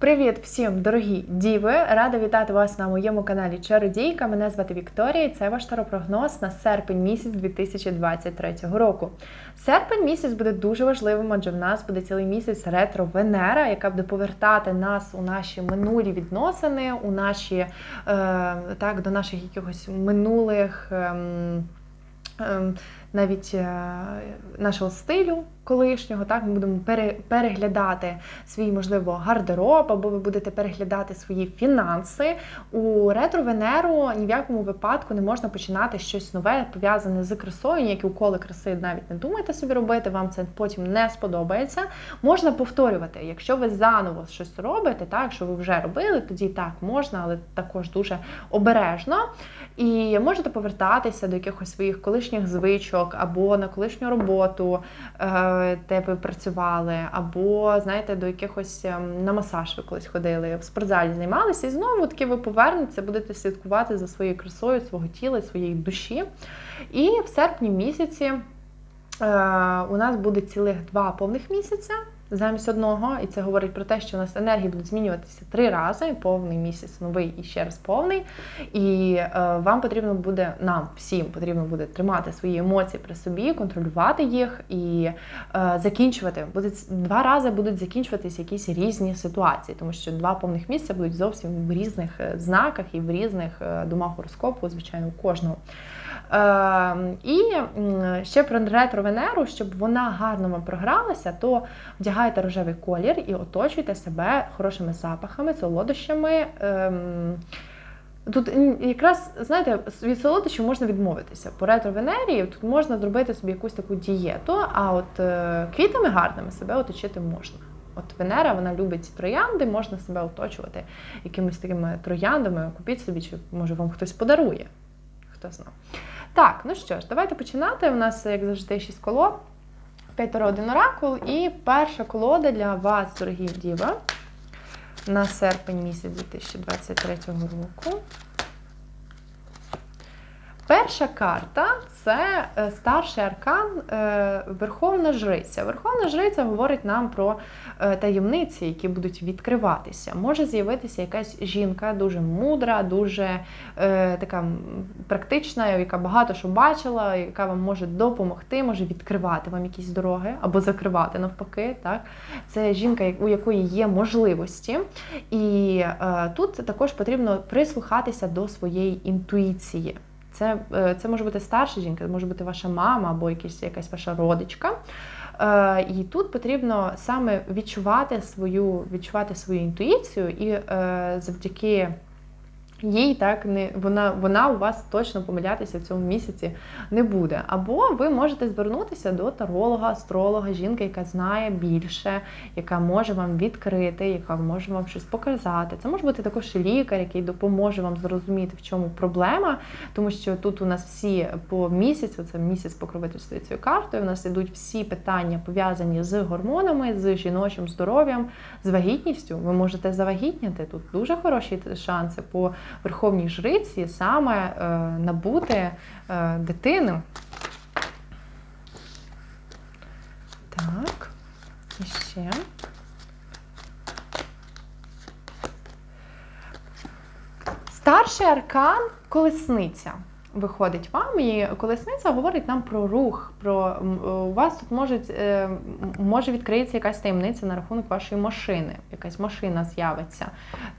Привіт всім, дорогі діви! Рада вітати вас на моєму каналі Чародійка. Мене звати Вікторія, і це ваш таропрогноз на серпень місяць 2023 року. Серпень місяць буде дуже важливим, адже в нас буде цілий місяць ретро Венера, яка буде повертати нас у наші минулі відносини, у наші е, так до наших якихось минулих. Е, навіть е, нашого стилю колишнього, так ми будемо переглядати свій, можливо, гардероб, або ви будете переглядати свої фінанси. У ретро Венеру ні в якому випадку не можна починати щось нове, пов'язане з красою, ніякі уколи краси навіть не думайте собі робити, вам це потім не сподобається. Можна повторювати, якщо ви заново щось робите, так, якщо ви вже робили, тоді так можна, але також дуже обережно. І можете повертатися до якихось своїх колишніх звичок зв'язок, або на колишню роботу, е, де ви працювали, або, знаєте, до якихось ем, на масаж ви колись ходили, в спортзалі займалися, і знову таки ви повернетеся, будете слідкувати за своєю красою, свого тіла, своєї душі. І в серпні місяці е, у нас буде цілих два повних місяця замість одного, і це говорить про те, що у нас енергії будуть змінюватися три рази: повний місяць, новий і ще раз повний. І е, вам потрібно буде, нам всім потрібно буде тримати свої емоції при собі, контролювати їх і е, закінчувати. Будуть два рази будуть закінчуватися якісь різні ситуації, тому що два повних місяця будуть зовсім в різних е, знаках і в різних е, домах гороскопу, звичайно, у кожного. Е, І ще про ретро Венеру, щоб вона гарно вам програлася, то вдягайте рожевий колір і оточуйте себе хорошими запахами, солодощами. Е, Тут якраз, знаєте, від солодощів можна відмовитися. По ретро-венерії тут можна зробити собі якусь таку дієту, а от е, квітами гарними себе оточити можна. От Венера вона любить троянди, можна себе оточувати якимись такими трояндами. Купіть собі, чи може вам хтось подарує. Хто знає. Так, ну що ж, давайте починати. У нас, як завжди, 6 колод, п'ятеро один оракул. І перша колода для вас, дорогі діва, на серпень місяць 2023 року. Перша карта це е, старший аркан е, Верховна Жриця. Верховна Жриця говорить нам про е, таємниці, які будуть відкриватися. Може з'явитися якась жінка дуже мудра, дуже така практична, яка багато що бачила, яка вам може допомогти, може відкривати вам якісь дороги або закривати навпаки. Так? Це жінка, у якої є можливості. І тут також потрібно прислухатися до своєї інтуїції. Це е, це може бути старша жінка, це може бути ваша мама або якась, якась ваша родичка. Е, і тут потрібно саме відчувати свою відчувати свою інтуїцію і е, завдяки їй так не вона вона у вас точно помилятися в цьому місяці не буде. Або ви можете звернутися до таролога, астролога, жінки, яка знає більше, яка може вам відкрити, яка може вам щось показати. Це може бути також лікар, який допоможе вам зрозуміти, в чому проблема, тому що тут у нас всі по місяцю, це місяць покровительства цією картою. У нас ідуть всі питання пов'язані з гормонами, з жіночим здоров'ям, з вагітністю. Ви можете завагітняти тут дуже хороші шанси по верховній жриці саме е, набути е, дитину. Так, і ще. Старший аркан колесниця виходить вам, і колесниця говорить нам про рух. Про у вас тут може, може відкриється якась таємниця на рахунок вашої машини. Якась машина з'явиться.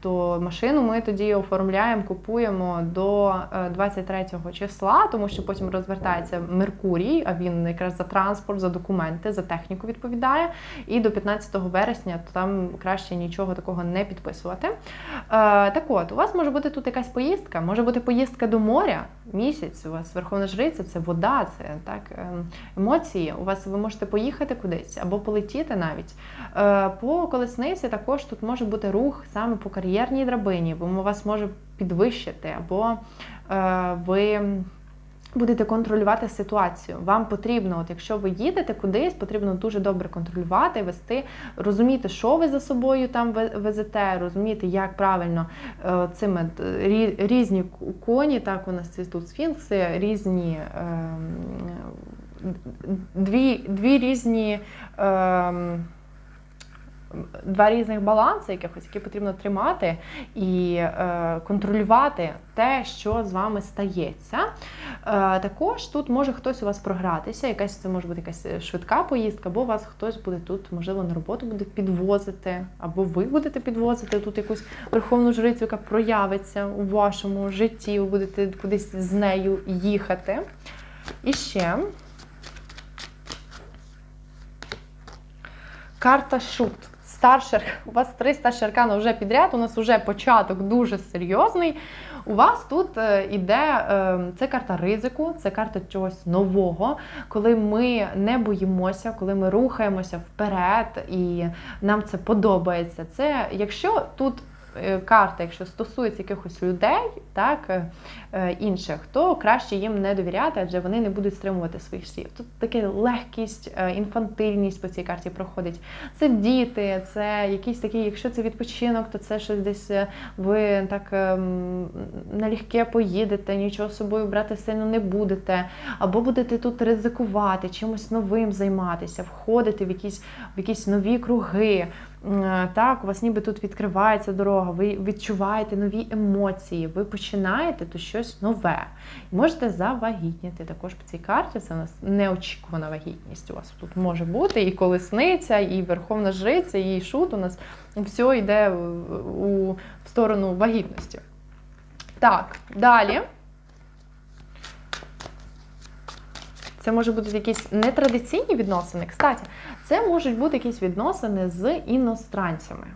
То машину ми тоді оформляємо, купуємо до 23 е, числа, тому що потім розвертається Меркурій, а він якраз за транспорт, за документи, за техніку відповідає. І до 15 вересня то там краще нічого такого не підписувати. Е, так от, у вас може бути тут якась поїздка, може бути поїздка до моря місяць. У вас верховна жриця це вода, це так ем, емоції. У вас ви можете поїхати кудись або полетіти навіть. Е, по колесниці також тут може бути рух саме по кар'єрній драбині, бо вас може підвищити, або е, ви будете контролювати ситуацію. Вам потрібно, от якщо ви їдете кудись, потрібно дуже добре контролювати, вести, розуміти, що ви за собою там везете, розуміти, як правильно е, цими різні коні, так у нас тут сфінкси, різні. Е, Дві дві різні е, два різних баланси, якихось, які потрібно тримати і е, контролювати те, що з вами стається. Е, також тут може хтось у вас програтися, якась це може бути якась швидка поїздка, або вас хтось буде тут, можливо, на роботу буде підвозити, або ви будете підвозити тут якусь верховну жрицю, яка проявиться у вашому житті, ви будете кудись з нею їхати. І ще. Карта шут. Старший, у вас три старші аркани вже підряд, у нас вже початок дуже серйозний. У вас тут е, іде е, це карта ризику, це карта чогось нового, коли ми не боїмося, коли ми рухаємося вперед і нам це подобається. Це якщо тут карта, якщо стосується якихось людей, так е, е, інших, то краще їм не довіряти, адже вони не будуть стримувати своїх слів. Тут таке легкість, інфантильність по цій карті проходить. Це діти, це якийсь такий, якщо це відпочинок, то це щось десь ви так ем, налегке поїдете, нічого з собою брати сильно не будете, або будете тут ризикувати, чимось новим займатися, входити в якісь, в якісь нові круги. Е, так, у вас ніби тут відкривається дорога, ви відчуваєте нові емоції, ви починаєте тут щось нове. Можете завагітніти. Також по цій карті це у нас неочікувана вагітність. У вас тут може бути і колесниця, і верховна жриця, і шут. У нас все йде у, в сторону вагітності. Так, далі. Це можуть бути якісь нетрадиційні відносини. Кстати, це можуть бути якісь відносини з іностранцями.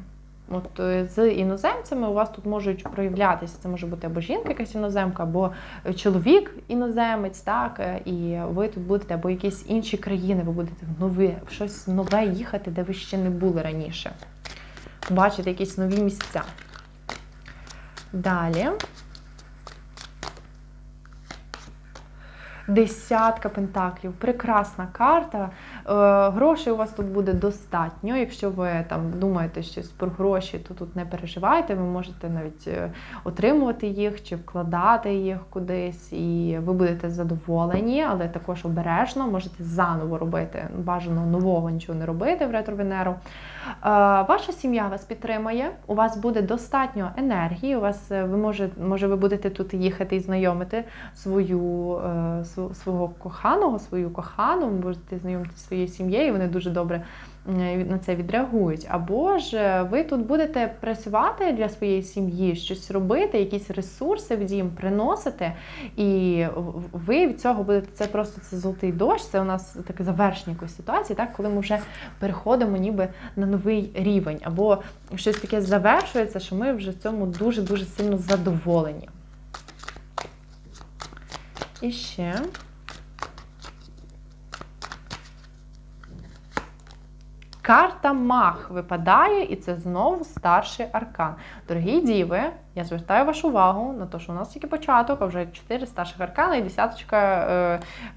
От е, з іноземцями у вас тут можуть проявлятися, це може бути або жінка, якась іноземка, або чоловік іноземець, так, е, і ви тут будете, або якісь інші країни, ви будете в нові, щось нове їхати, де ви ще не були раніше. Бачите якісь нові місця. Далі. Десятка пентаклів, прекрасна карта. Е, грошей у вас тут буде достатньо. Якщо ви там думаєте щось про гроші, то тут не переживайте, ви можете навіть е, отримувати їх чи вкладати їх кудись, і ви будете задоволені, але також обережно можете заново робити. Бажано нового нічого не робити в ретро-венеру. Е, ваша сім'я вас підтримає, у вас буде достатньо енергії. У вас ви може, може ви будете тут їхати і знайомити свою свого коханого, свою кохану, можете знайомитися своєю сім'єю, вони дуже добре на це відреагують. Або ж е, ви тут будете працювати для своєї сім'ї, щось робити, якісь ресурси в дім приносити, і ви від цього будете це просто це золотий дощ. Це у нас таке завершення якоїсь ситуації, так коли ми вже переходимо ніби на новий рівень, або щось таке завершується, що ми вже в цьому дуже дуже сильно задоволені. І ще. Карта Мах випадає, і це знову старший аркан. Дорогі діви, я звертаю вашу увагу на те, що у нас тільки початок, а вже 4 старших аркана і десяточка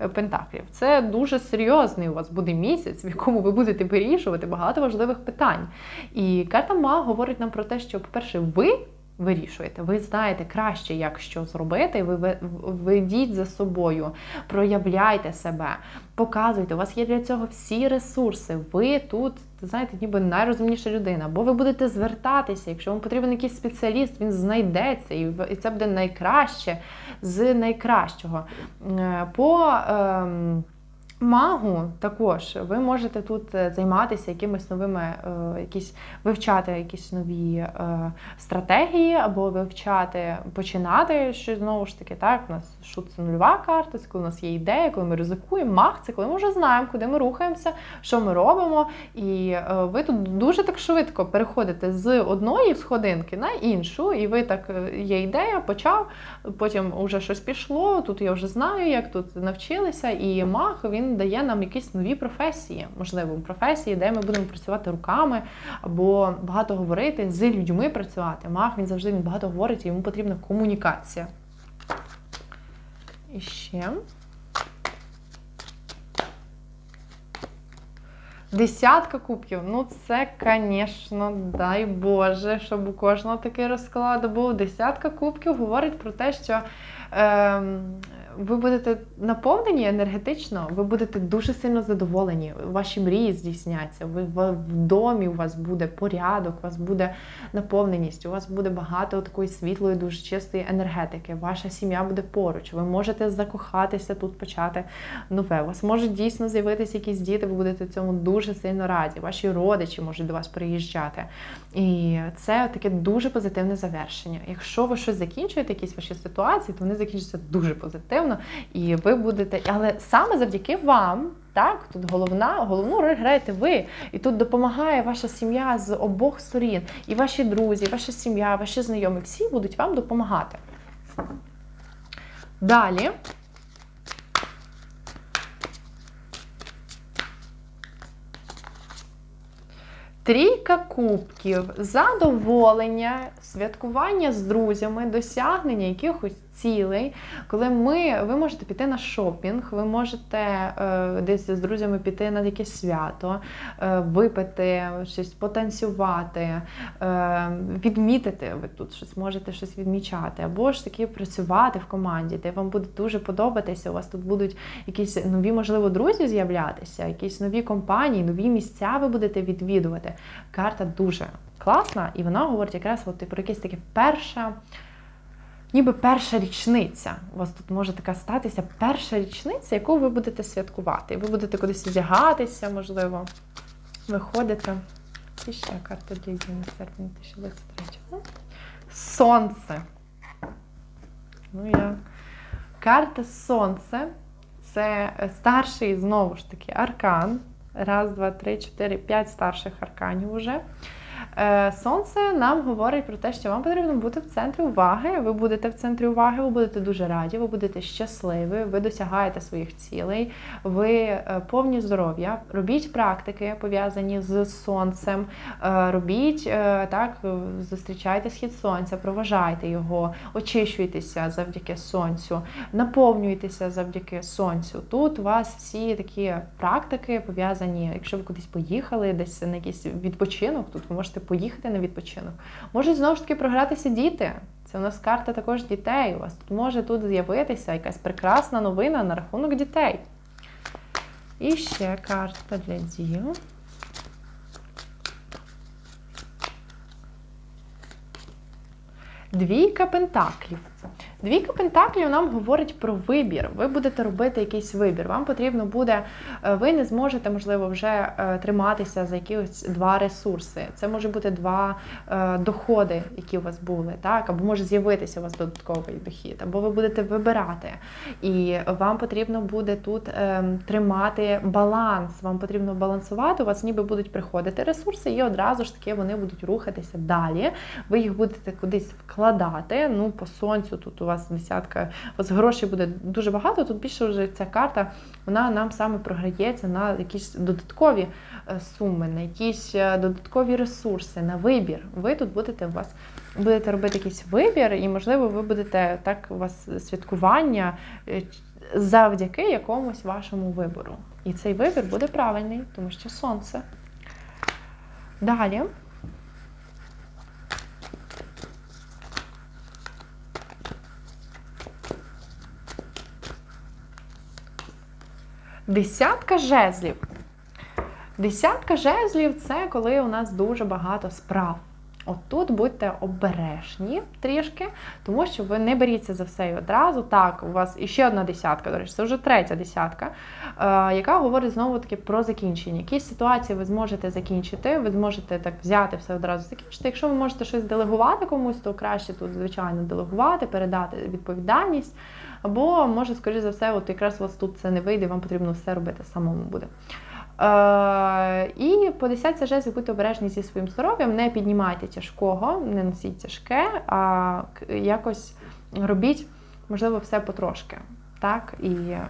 е, пентаклів. Це дуже серйозний у вас буде місяць, в якому ви будете вирішувати багато важливих питань. І карта Мах говорить нам про те, що, по-перше, ви вирішуєте. Ви знаєте краще, як що зробити, ви ведіть за собою, проявляйте себе, показуйте. У вас є для цього всі ресурси. Ви тут, знаєте, ніби найрозумніша людина. Бо ви будете звертатися, якщо вам потрібен якийсь спеціаліст, він знайдеться, і це буде найкраще з найкращого. Е, по... Магу також ви можете тут е, займатися якимись новими, е, якісь вивчати якісь нові е, стратегії, або вивчати, починати щось знову ж таки. Так, у нас шут це нульова карта, це коли у нас є ідея, коли ми ризикуємо. Маг це коли ми вже знаємо, куди ми рухаємося, що ми робимо. І ви тут дуже так швидко переходите з одної сходинки на іншу, і ви так є ідея, почав, потім вже щось пішло. Тут я вже знаю, як тут навчилися, і маг він він дає нам якісь нові професії, можливо, професії, де ми будемо працювати руками або багато говорити, з людьми працювати. Мах він завжди він багато говорить, і йому потрібна комунікація. І ще. Десятка кубків. Ну, це, звісно, дай Боже, щоб у кожного такий розклад був. Десятка кубків говорить про те, що е, ви будете наповнені енергетично, ви будете дуже сильно задоволені. Ваші мрії здійсняться. Ви в домі у вас буде порядок, у вас буде наповненість, у вас буде багато такої світлої, дуже чистої енергетики. Ваша сім'я буде поруч. Ви можете закохатися тут, почати нове. У вас можуть дійсно з'явитися якісь діти, ви будете цьому дуже сильно раді. Ваші родичі можуть до вас приїжджати. І це таке дуже позитивне завершення. Якщо ви щось закінчуєте, якісь ваші ситуації, то вони закінчаться дуже позитивно, і ви будете, але саме завдяки вам. Так, тут головна, головну роль граєте ви. І тут допомагає ваша сім'я з обох сторін. І ваші друзі, ваша сім'я, ваші знайомі, всі будуть вам допомагати. Далі. Трійка кубків, задоволення, святкування з друзями, досягнення якихось цілей. Коли ми, ви можете піти на шопінг, ви можете е, десь з друзями піти на якесь свято, е, випити, щось потанцювати, е, відмітити. Ви тут щось можете щось відмічати, або ж таки працювати в команді, де вам буде дуже подобатися. У вас тут будуть якісь нові, можливо, друзі з'являтися, якісь нові компанії, нові місця ви будете відвідувати. Карта дуже класна, і вона говорить якраз от про якесь таке перше ніби перша річниця. У вас тут може така статися перша річниця, яку ви будете святкувати. Ви будете кудись одягатися, можливо, виходите. І ще карта для Єдиної серпня 2023. Сонце. Ну, я. Карта Сонце це старший, знову ж таки, аркан. Раз, два, три, чотири, п'ять старших арканів уже. Е, сонце нам говорить про те, що вам потрібно бути в центрі уваги. Ви будете в центрі уваги, ви будете дуже раді, ви будете щасливі, ви досягаєте своїх цілей, ви е, повні здоров'я. Робіть практики, пов'язані з сонцем. Е, робіть так, зустрічайте схід сонця, проважайте його, очищуйтеся завдяки сонцю, наповнюйтеся завдяки сонцю. Тут у вас всі такі практики пов'язані, якщо ви кудись поїхали, десь на якийсь відпочинок, тут ви можете поїхати на відпочинок. Можуть знову ж таки програтися діти. Це у нас карта також дітей. У вас тут може тут з'явитися якась прекрасна новина на рахунок дітей. І ще карта для діл. Двійка пентаклів. Двійка Пентаклів нам говорить про вибір. Ви будете робити якийсь вибір. Вам потрібно буде, е, ви не зможете, можливо, вже е, триматися за якісь два ресурси. Це може бути два е, доходи, які у вас були, так, або може з'явитися у вас додатковий дохід, або ви будете вибирати. І вам потрібно буде тут тримати баланс. Вам потрібно балансувати. У вас ніби будуть приходити ресурси, і одразу ж таки вони будуть рухатися далі. Ви їх будете кудись вкладати. Ну, по сонцю тут у вас десятка, у вас грошей буде дуже багато. Тут більше вже ця карта вона нам саме програється на якісь додаткові е, суми, на якісь е, додаткові ресурси, на вибір. Ви тут будете у вас. Будете робити якийсь вибір, і, можливо, ви будете так, у вас святкування е, завдяки якомусь вашому вибору. І цей вибір буде правильний, тому що сонце. Далі. Десятка жезлів. Десятка жезлів це коли у нас дуже багато справ. От тут будьте обережні трішки, тому що ви не беріться за все і одразу. Так, у вас іще одна десятка, до речі, це вже третя десятка, е, яка говорить знову-таки про закінчення. Якісь ситуації ви зможете закінчити, ви зможете так взяти все одразу закінчити. Якщо ви можете щось делегувати комусь, то краще тут, звичайно, делегувати, передати відповідальність. Або, може, скоріш за все, от якраз у вас тут це не вийде, вам потрібно все робити самому буде. Е, І по десятці жезлів будьте обережні зі своїм здоров'ям, не піднімайте тяжкого, не носіть тяжке, а якось робіть, можливо, все потрошки. Так, і е,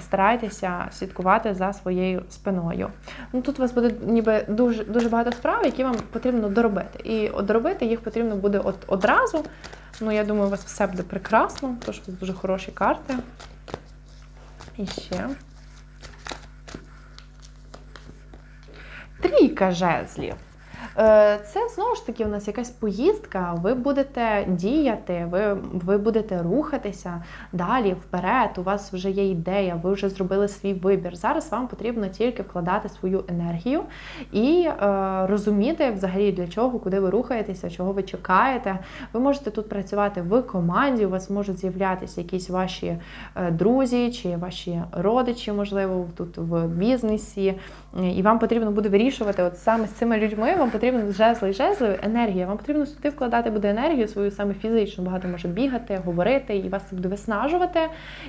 старайтеся слідкувати за своєю спиною. Ну Тут у вас буде ніби дуже дуже багато справ, які вам потрібно доробити. І доробити їх потрібно буде от одразу. Ну, я думаю, у вас все буде прекрасно, що у вас дуже хороші карти. І ще. Трійка жезлів. Е, Це знову ж таки у нас якась поїздка. Ви будете діяти, ви, ви будете рухатися далі вперед. У вас вже є ідея, ви вже зробили свій вибір. Зараз вам потрібно тільки вкладати свою енергію і е, розуміти взагалі для чого, куди ви рухаєтеся, чого ви чекаєте. Ви можете тут працювати в команді. У вас можуть з'являтися якісь ваші е, друзі чи ваші родичі, можливо, тут в бізнесі. І вам потрібно буде вирішувати, от саме з цими людьми вам потрібно жезли і жезли, енергія. Вам потрібно сюди вкладати буде енергію свою саме фізичну. Багато може бігати, говорити, і вас це буде виснажувати.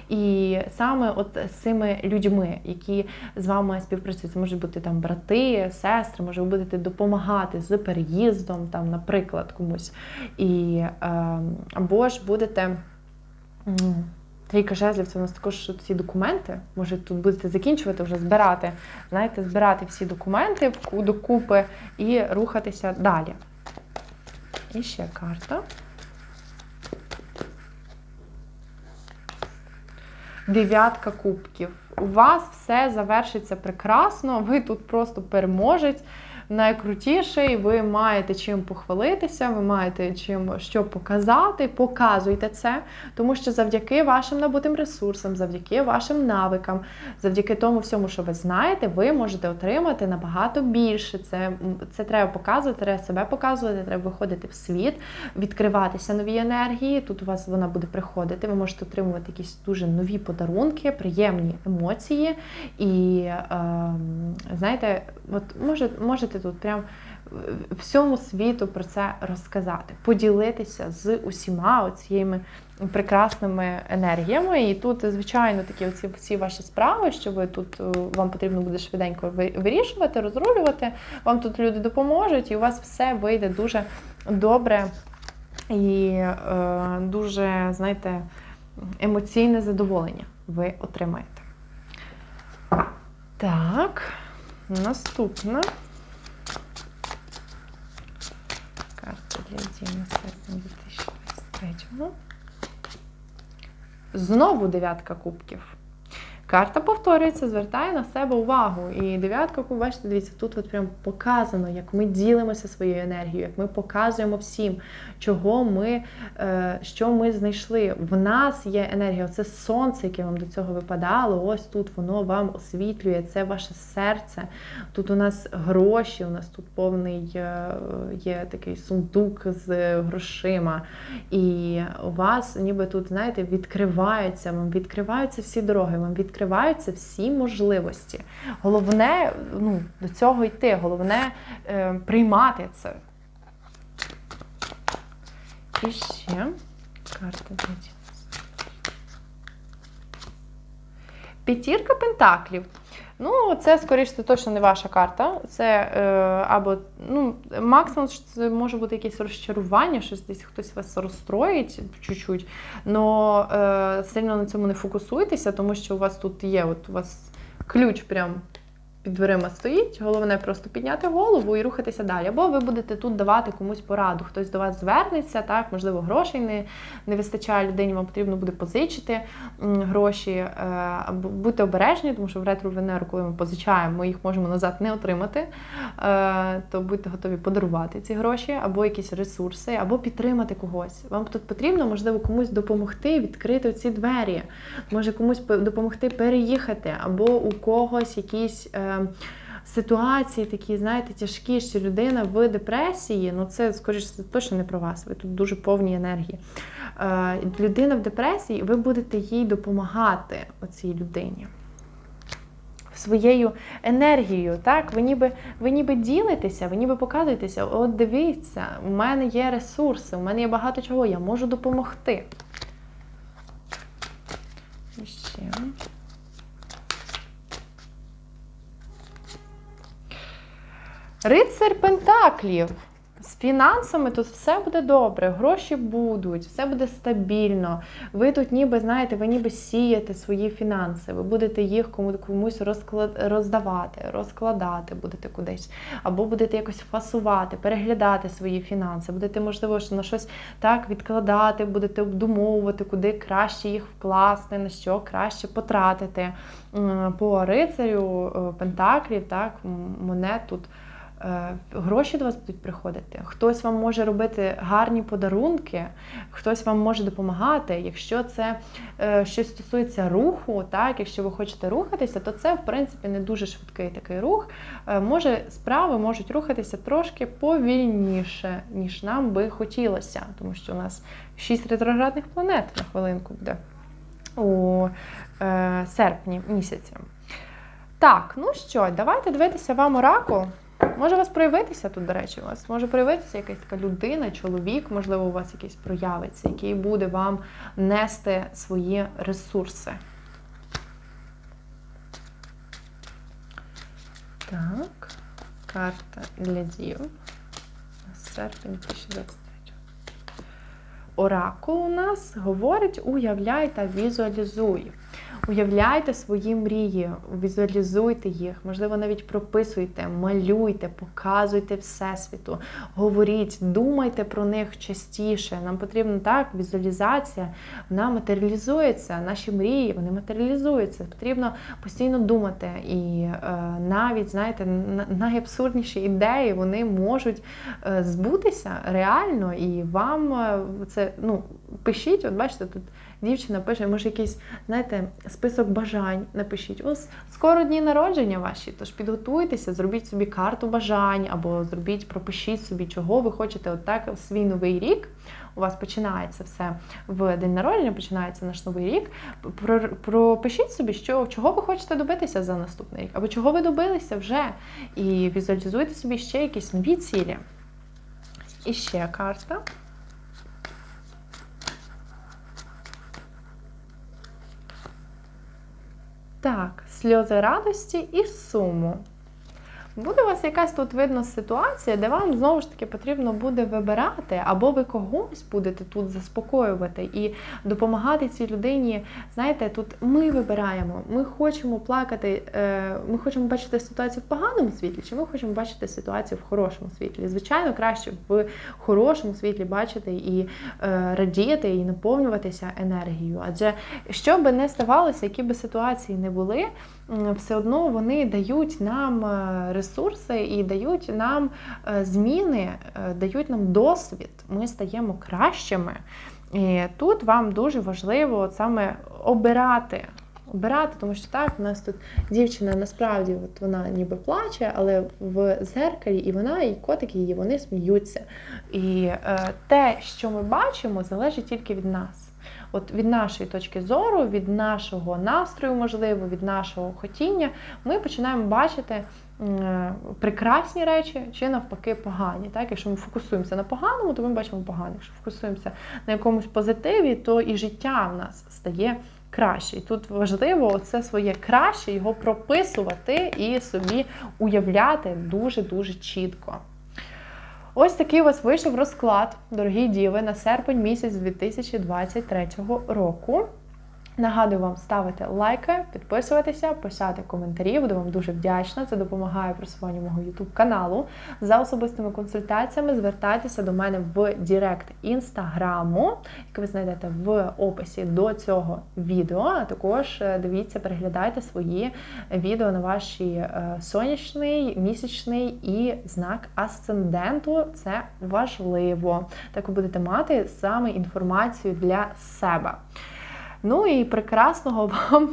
І саме от з цими людьми, які з вами співпрацюють, це можуть бути там брати, сестри, може ви будете допомагати з переїздом, там, наприклад, комусь. І, е, Або ж будете. Трійка жезлів це у нас також ці документи. Може, тут будете закінчувати, вже збирати, знаєте, збирати всі документи докупи і рухатися далі. І ще карта. Дев'ятка кубків. У вас все завершиться прекрасно, ви тут просто переможець найкрутіший, ви маєте чим похвалитися, ви маєте чим що показати, показуйте це, тому що завдяки вашим набутим ресурсам, завдяки вашим навикам, завдяки тому всьому, що ви знаєте, ви можете отримати набагато більше. Це це треба показувати, треба себе показувати, треба виходити в світ, відкриватися нові енергії. Тут у вас вона буде приходити. Ви можете отримувати якісь дуже нові подарунки, приємні емоції. І е, знаєте, от може, можете тут прям всьому світу про це розказати, поділитися з усіма цією прекрасними енергіями. І тут, звичайно, такі оці всі ваші справи, що ви тут е, вам потрібно буде швиденько вирішувати, розрулювати. Вам тут люди допоможуть, і у вас все вийде дуже добре і е, дуже, знаєте, емоційне задоволення ви отримаєте. Так, наступне. для Діми серпня 2023. Знову дев'ятка кубків. Карта повторюється, звертає на себе увагу. І дев'ятка, ви бачите, дивіться, тут от прям показано, як ми ділимося своєю енергією, як ми показуємо всім, чого ми, е, що ми знайшли. В нас є енергія, це сонце, яке вам до цього випадало. Ось тут воно вам освітлює, це ваше серце. Тут у нас гроші, у нас тут повний е, є такий сундук з грошима. І у вас, ніби тут, знаєте, відкриваються, вам відкриваються всі дороги, вам відкриваються відкриваються всі можливості. Головне ну, до цього йти, головне е, приймати це. І ще карта П'ятірка пентаклів. Ну, це, скоріше, точно не ваша карта. Це е, або ну, максимум це може бути якесь розчарування, щось десь хтось вас розстроїть чуть-чуть. але е, сильно на цьому не фокусуйтеся, тому що у вас тут є от у вас ключ прям під дверима стоїть. Головне просто підняти голову і рухатися далі. Або ви будете тут давати комусь пораду. Хтось до вас звернеться, так, можливо, грошей не не вистачає людині, вам потрібно буде позичити гроші. Е, Будьте обережні, тому що в ретро Венеру, коли ми позичаємо, ми їх можемо назад не отримати. Е, то будьте готові подарувати ці гроші, або якісь ресурси, або підтримати когось. Вам тут потрібно, можливо, комусь допомогти відкрити ці двері, може комусь допомогти переїхати, або у когось якісь. Ситуації такі, знаєте, тяжкі, що людина в депресії, ну це, скоріше, точно не про вас, ви тут дуже повні енергії. Е, людина в депресії, ви будете їй допомагати оцій людині. Своєю енергією, так, ви ніби ви ніби ділитеся, ви ніби показуєтеся, от дивіться, у мене є ресурси, у мене є багато чого, я можу допомогти. ще. Рицар Пентаклів. З фінансами тут все буде добре, гроші будуть, все буде стабільно. Ви тут, ніби, знаєте, ви ніби сієте свої фінанси, ви будете їх комусь розклад... роздавати, розкладати будете кудись, або будете якось фасувати, переглядати свої фінанси, будете, можливо, на щось так відкладати, будете обдумовувати, куди краще їх вкласти, на що краще потратити. По рицарю е, Пентаклів, так, монет тут. Е, гроші до вас будуть приходити. Хтось вам може робити гарні подарунки, хтось вам може допомагати. Якщо це е, щось стосується руху, так, якщо ви хочете рухатися, то це в принципі не дуже швидкий такий рух. Е, може, справи можуть рухатися трошки повільніше, ніж нам би хотілося, тому що у нас 6 ретроградних планет на хвилинку буде у е, серпні місяці. Так, ну що, давайте дивитися вам оракул. Може у вас проявитися тут, до речі, у вас може проявитися якась така людина, чоловік, можливо, у вас якийсь проявиться, який буде вам нести свої ресурси. Так, карта для дів. Серпень 2023. Оракул у нас говорить: уявляй та візуалізуй. Уявляйте свої мрії, візуалізуйте їх, можливо, навіть прописуйте, малюйте, показуйте Всесвіту, говоріть, думайте про них частіше. Нам потрібна так, візуалізація, вона матеріалізується, наші мрії, вони матеріалізуються. Потрібно постійно думати. І е, навіть, знаєте, найабсурдніші ідеї вони можуть е, збутися реально, і вам е, це ну, пишіть, от бачите, тут дівчина пише, може, якийсь, знаєте, список бажань напишіть. Ось скоро дні народження ваші, тож підготуйтеся, зробіть собі карту бажань, або зробіть, пропишіть собі, чого ви хочете. От так свій новий рік. У вас починається все в день народження, починається наш новий рік. Пропишіть собі, що, чого ви хочете добитися за наступний рік, або чого ви добилися вже. І візуалізуйте собі ще якісь нові цілі. І ще карта. Так, сльози радості і суму. Буде у вас якась тут видно ситуація, де вам знову ж таки потрібно буде вибирати, або ви когось будете тут заспокоювати і допомагати цій людині. Знаєте, тут ми вибираємо, ми хочемо плакати, е, ми хочемо бачити ситуацію в поганому світлі, чи ми хочемо бачити ситуацію в хорошому світлі. Звичайно, краще в хорошому світлі бачити і е, радіти, і наповнюватися енергією. Адже що би не ставалося, які би ситуації не були, все одно вони дають нам ресурси, ресурси і дають нам е, зміни, е, дають нам досвід. Ми стаємо кращими. І тут вам дуже важливо саме обирати. Обирати, тому що так, у нас тут дівчина насправді от вона ніби плаче, але в зеркалі і вона, і котики її вони сміються. І е, те, що ми бачимо, залежить тільки від нас. От від нашої точки зору, від нашого настрою, можливо, від нашого хотіння, ми починаємо бачити прекрасні речі чи навпаки погані. Так? Якщо ми фокусуємося на поганому, то ми бачимо погане. Якщо фокусуємося на якомусь позитиві, то і життя в нас стає краще. І тут важливо це своє краще його прописувати і собі уявляти дуже-дуже чітко. Ось такий у вас вийшов розклад, дорогі діви, на серпень місяць 2023 року. Нагадую вам ставити лайки, підписуватися, писати коментарі. Буду вам дуже вдячна. Це допомагає просуванню мого YouTube каналу. За особистими консультаціями звертайтеся до мене в Директ інстаграму, який ви знайдете в описі до цього відео. А також е, дивіться, переглядайте свої відео на ваші е, сонячний, місячний і знак асценденту. Це важливо. Так ви будете мати саме інформацію для себе. Ну і прекрасного вам.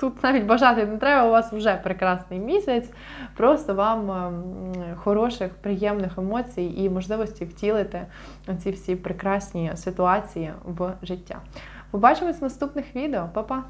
Тут навіть бажати не треба, у вас вже прекрасний місяць. Просто вам ем, хороших, приємних емоцій і можливості втілити ці всі прекрасні ситуації в життя. Побачимось в наступних відео. Па-па!